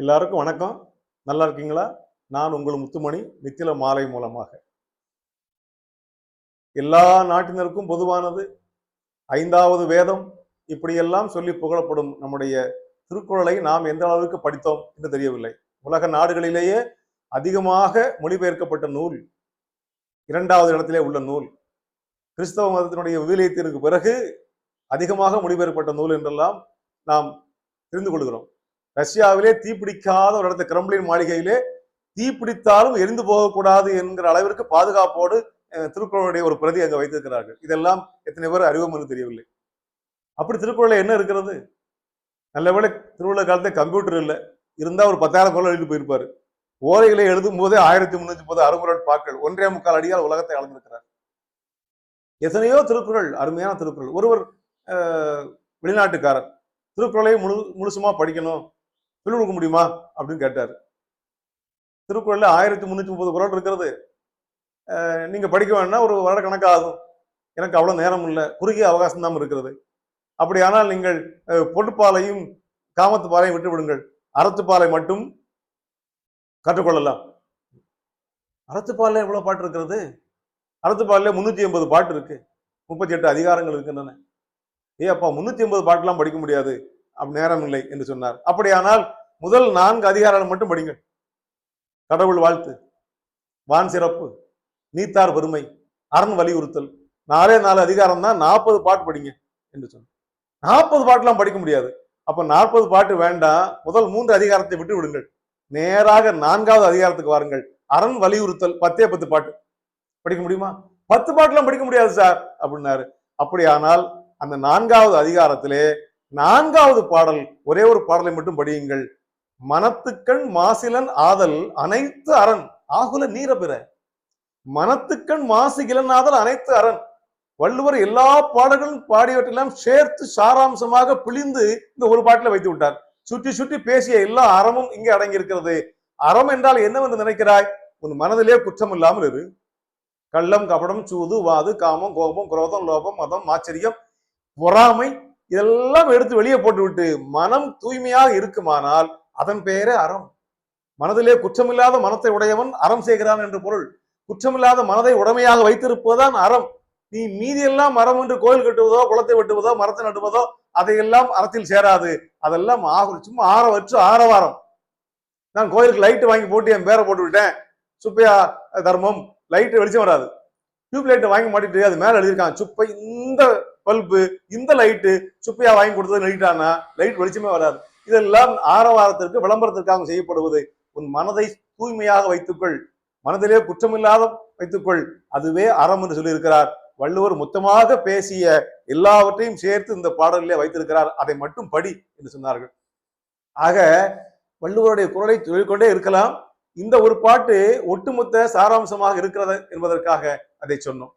எல்லாருக்கும் வணக்கம். நல்லா இருக்கீங்களா? நான் உங்கள் முத்துமணி நித்தில மாலை மூலமாக. எல்லா நாட்டினருக்கும் பொதுவானது. ஐந்தாவது வேதம் இப்படியெல்லாம் சொல்லி புகழப்படும் நம்முடைய திருக்குறளை நாம் எந்த அளவுக்கு படித்தோம் என்று தெரியவில்லை. உலக நாடுகளிலேயே அதிகமாக மொழிபெயர்க்கப்பட்ட நூல் இரண்டாவது இடத்திலே உள்ள நூல் கிறிஸ்தவ மதத்தினுடைய விவிலியத்திற்கு பிறகு அதிகமாக மொழிபெயர்க்கப்பட்ட நூல் என்றெல்லாம் நாம் தெரிந்து கொள்கிறோம். ரஷ்யாவிலே தீப்பிடிக்காத ஒரு இடத்த கிரம்ளின் மாளிகையிலே தீப்பிடித்தாலும் எரிந்து போகக்கூடாது என்கிற அளவிற்கு பாதுகாப்போடு அஹ், திருக்குறளுடைய ஒரு பிரதி அங்கே வைத்திருக்கிறார்கள். இதெல்லாம் எத்தனை பேர் அறிவோம் என்று தெரியவில்லை. அப்படி திருக்குறளில் என்ன இருக்கிறது? நல்லவேளை திருவிழா காலத்துல கம்ப்யூட்டர் இல்லை. இருந்தா ஒரு பத்தாயிரம் குரல் எழுதி போயிருப்பாரு. ஓலைகளை எழுதும் போதே ஆயிரத்தி முன்னூத்தி முப்பது அறுமுறை பாக்கள் ஒன்றே முக்கால் அடியால் உலகத்தை அளந்திருக்கிறார். எத்தனையோ திருக்குறள் அருமையான திருக்குறள். ஒருவர் அஹ், வெளிநாட்டுக்காரர். திருக்குறளை முழு முழுசுமா படிக்கணும். சொல்லிக் கொடுக்க முடியுமா? அப்படின்னு கேட்டார். திருக்குறள்ல ஆயிரத்தி முந்நூற்றி முப்பது குரல் இருக்கிறது. நீங்கள் படிக்க வேணா ஒரு வருட கணக்காகும் எனக்கு அவ்வளோ நேரம் இல்லை. குறுகிய அவகாசம் தான் இருக்கிறது. அப்படியானால் நீங்கள் பொட்டுப்பாலையும் காமத்து பாலையும் விட்டு அறத்துப்பாலை மட்டும் கற்றுக்கொள்ளலாம் அறத்துப்பாலில் எவ்வளோ பாட்டு இருக்கிறது? அறத்துப்பாலில் முந்நூற்றி எண்பது பாட்டு இருக்கு. முப்பத்தி எட்டு அதிகாரங்கள் இருக்கின்றன. ஏ அப்பா முந்நூற்றி எண்பது பாட்டுலாம் படிக்க முடியாது. அப்படி நேரம் இல்லை என்று சொன்னார். அப்படியானால் முதல் நான்கு அதிகாரங்கள் மட்டும் படிங்கள் கடவுள் வாழ்த்து வான் சிறப்பு நீத்தார் பெருமை அரண் வலியுறுத்தல். நாலே நாலு அதிகாரம் தான் நாற்பது பாட்டு படிங்க என்று சொன்னார். நாற்பது பாட்டுலாம் படிக்க முடியாது. அப்ப நாற்பது பாட்டு வேண்டாம். முதல் மூன்று அதிகாரத்தை விட்டு விடுங்கள். நேராக நான்காவது அதிகாரத்துக்கு வாருங்கள். அரண் வலியுறுத்தல் பத்தே பத்து பாட்டு. படிக்க முடியுமா? பத்து பாட்டுலாம் படிக்க முடியாது சார் அப்படின்னாரு. அப்படியானால் அந்த நான்காவது அதிகாரத்திலே நான்காவது பாடல் ஒரே ஒரு பாடலை மட்டும் படியுங்கள். மனத்துக்கண் மாசிலன் ஆதல் அனைத்து அரண் ஆகுல நீர பிற. மனத்துக்கண் மாசிகிலன் ஆதல் அனைத்து அரண். வள்ளுவர் எல்லா பாடல்களும் பாடியவற்றெல்லாம் சேர்த்து சாராம்சமாக பிழிந்து இந்த ஒரு பாட்டில் வைத்து விட்டார். சுற்றி சுற்றி பேசிய எல்லா அறமும் இங்கே அடங்கியிருக்கிறது. அறம் என்றால் என்னவென்று நினைக்கிறாய்? உன் மனதிலே குற்றம் இல்லாமல் இரு. கள்ளம் கபடம் சூது வாது காமம் கோபம் குரோதம் லோபம் மதம் ஆச்சரியம் பொறாமை இதெல்லாம் எடுத்து வெளியே போட்டு விட்டு மனம் தூய்மையாக இருக்குமானால் அதன் பெயரே அறம். மனதிலே குற்றமில்லாத மனத்தை உடையவன் அறம் செய்கிறான் என்று பொருள். குற்றமில்லாத மனதை உடமையாக வைத்திருப்பதுதான் அறம். நீ மீதியெல்லாம் மரம் என்று கோயில் கட்டுவதோ குளத்தை வெட்டுவதோ மரத்தை நட்டுவதோ அதையெல்லாம் அறத்தில் சேராது. அதெல்லாம் ஆகும் சும்மா ஆற வச்சு ஆரவாரம். நான் கோயிலுக்கு லைட் வாங்கி போட்டு என் பேரை போட்டு விட்டேன். சுப்பையா தர்மம் லைட்டு வெளிச்சம் வராது. டியூப் லைட்டை வாங்கி மாட்டிட்டு அது மேல எழுதியிருக்கான் சுப்பை இந்த பல்பு இந்த லைட்டு சுப்பையா வாங்கி கொடுத்தது லைட்டானா லைட் வெளிச்சமே வராது. இதெல்லாம் ஆரவாரத்திற்கு விளம்பரத்திற்காக செய்யப்படுவது. உன் மனதை தூய்மையாக வைத்துக்கொள். மனதிலே குற்றமில்லாத வைத்துக்கொள். அதுவே அறம் என்று சொல்லியிருக்கிறார். வள்ளுவர் மொத்தமாக பேசிய எல்லாவற்றையும் சேர்த்து இந்த பாடலிலே வைத்திருக்கிறார். அதை மட்டும் படி என்று சொன்னார்கள். ஆக வள்ளுவருடைய குரலை சொல்லிக்கொண்டே இருக்கலாம். இந்த ஒரு பாட்டு ஒட்டுமொத்த சாராம்சமாக இருக்கிறது என்பதற்காக அதை சொன்னோம்.